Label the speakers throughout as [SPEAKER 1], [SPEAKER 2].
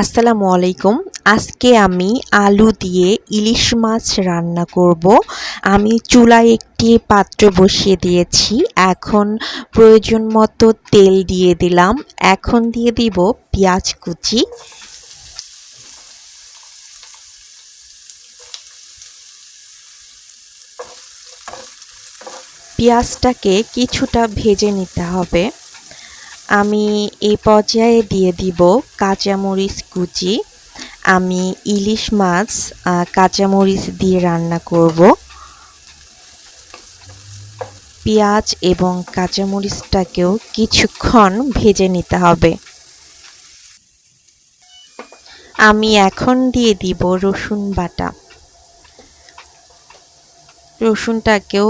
[SPEAKER 1] আসসালামু আলাইকুম। আজকে আমি আলু দিয়ে ইলিশ মাছ রান্না করব। আমি চুলায় একটি পাত্র বসিয়ে দিয়েছি। এখন প্রয়োজন মতো তেল দিয়ে দিলাম। এখন দিয়ে দিব পেঁয়াজ কুচি। পেঁয়াজটাকে কিছুটা ভেজে নিতে হবে। আমি এই পর্যায়ে দিয়ে দিব কাঁচামরিচ কুচি। আমি ইলিশ মাছ কাঁচামরিচ দিয়ে রান্না করব। পেঁয়াজ এবং কাঁচামরিচটাকেও কিছুক্ষণ ভেজে নিতে হবে। আমি এখন দিয়ে দিব রসুন বাটা। রসুনটাকেও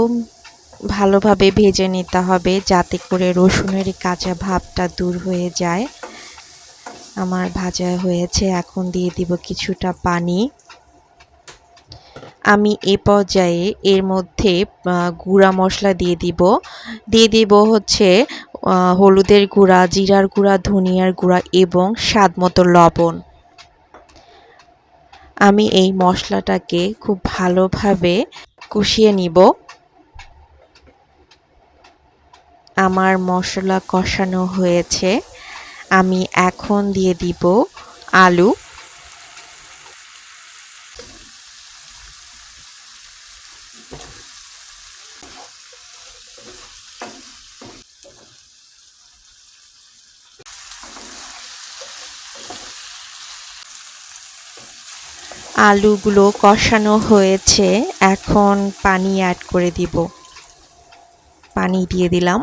[SPEAKER 1] ভালোভাবে ভেজে নিতে হবে যাতে করে রসুনের কাঁচা ভাবটা দূর হয়ে যায়। আমার ভাজা হয়েছে, এখন দিয়ে দিব কিছুটা পানি। আমি এ পর্যায়ে এর মধ্যে গুঁড়া মশলা দিয়ে দিব। দিয়ে দিব হচ্ছে হলুদের গুঁড়া, জিরার গুঁড়া, ধনিয়ার গুঁড়া এবং স্বাদ মতো লবণ। আমি এই মশলাটাকে খুব ভালোভাবে কষিয়ে নিব। আমার মশলা কষানো হয়েছে। আমি এখন দিয়ে দিব আলু। আলুগুলো কষানো হয়েছে। এখন পানি অ্যাড করে দিব। পানি দিয়ে দিলাম।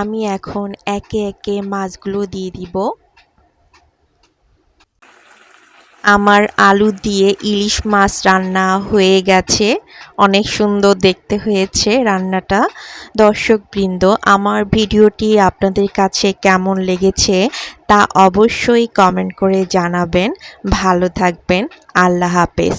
[SPEAKER 1] আমি এখন একে একে মাছগুলো দিয়ে দিব। আমার আলু দিয়ে ইলিশ মাছ রান্না হয়ে গেছে। অনেক সুন্দর দেখতে হয়েছে রান্নাটা। দর্শকবৃন্দ আমার ভিডিওটি আপনাদের কাছে কেমন লেগেছে তা অবশ্যই কমেন্ট করে জানাবেন। ভালো থাকবেন। আল্লাহ হাফেজ।